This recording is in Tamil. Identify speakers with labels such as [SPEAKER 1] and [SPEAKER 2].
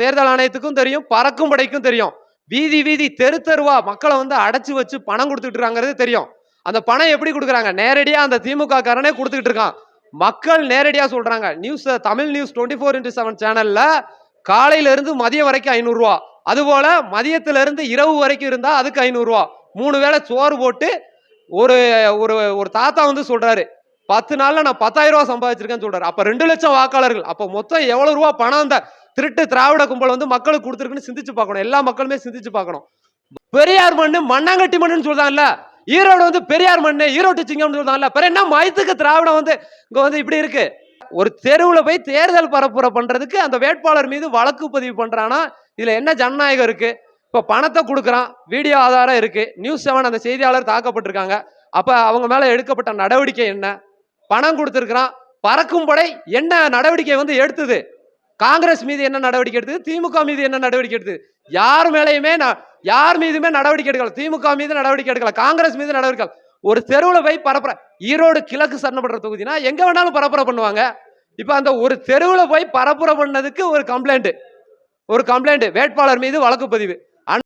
[SPEAKER 1] தேர்தல் ஆணையத்துக்கும் தெரியும் பறக்கும் படைக்கும் தெரியும். வீதி வீதி தெரு தெருவா மக்களை வந்து அடைச்சி வச்சு பணம் கொடுத்துட்டுறாங்கிறது தெரியும். அந்த பணம் எப்படி கொடுக்குறாங்க? நேரடியாக அந்த திமுக காரனே கொடுத்துக்கிட்டு இருக்கான். மக்கள் நேரடியாக சொல்றாங்க. News Tamil news twenty four into seven சேனல்ல காலையில இருந்து மதியம் வரைக்கும் ஐநூறுரூவா அதுபோல மதியத்துல இருந்து இரவு வரைக்கும் இருந்தா அதுக்கு ஐநூறுரூவா மூணு வேளை சோறு போட்டு ஒரு ஒரு ஒரு தாத்தா வந்து சொல்றாரு பத்து நாள்ல நான் பத்தாயிரம் ரூபா சம்பாதிச்சிருக்கேன்னு சொல்றாரு. அப்ப ரெண்டு லட்சம் வாக்காளர்கள் அப்ப மொத்தம் எவ்வளவு ரூபா பணம் அந்த திருட்டு திராவிட கும்பல் வந்து மக்களுக்கு கொடுத்துருக்குன்னு சிந்திச்சு பார்க்கணும். எல்லா மக்களுமே சிந்திச்சு பார்க்கணும். பெரியார் மண்ணு மண்ணாங்கட்டி மண்ணுன்னு சொல்றாங்கல்ல. ஈரோடு வந்து பெரியார் மண்ணு ஈரோட்டு சிங்கம்னு சொல்றாங்கல்ல. பிற என்ன மயத்துக்கு திராவிடம் வந்து இங்க வந்து இப்படி இருக்கு? ஒரு தெருவில் போய் தேர்தல் பரப்புரை பண்றதுக்கு அந்த வேட்பாளர் மீது வழக்கு பதிவு பண்றானா? இதுல என்ன ஜனநாயகம் இருக்கு? இப்ப பணத்தை கொடுக்குறான் வீடியோ ஆதாரம் இருக்கு நியூஸ் செவன் அந்த செய்தியாளர் தாக்கப்பட்டிருக்காங்க. அப்ப அவங்க மேல எடுக்கப்பட்ட நடவடிக்கை என்ன? பணம் கொடுத்துருக்குறான். பறக்கும் படை என்ன நடவடிக்கை வந்து எடுத்தது? காங்கிரஸ் மீது என்ன நடவடிக்கை எடுத்தது? திமுக மீது என்ன நடவடிக்கை எடுத்தது? யார் மேலேயுமே யார் மீதுமே நடவடிக்கை எடுக்கல. திமுக மீது நடவடிக்கை எடுக்கல. காங்கிரஸ் மீது நடவடிக்கை ஒரு தெருவில் போய் பரப்புற ஈரோடு கிழக்கு சரணப்படுற தொகுதினா எங்க வேணாலும் பரப்புற பண்ணுவாங்க. இப்ப அந்த ஒரு தெருவில் போய் பரப்புற பண்ணதுக்கு ஒரு கம்ப்ளைண்ட் ஒரு கம்ப்ளைண்ட் வேட்பாளர் மீது வழக்கு பதிவு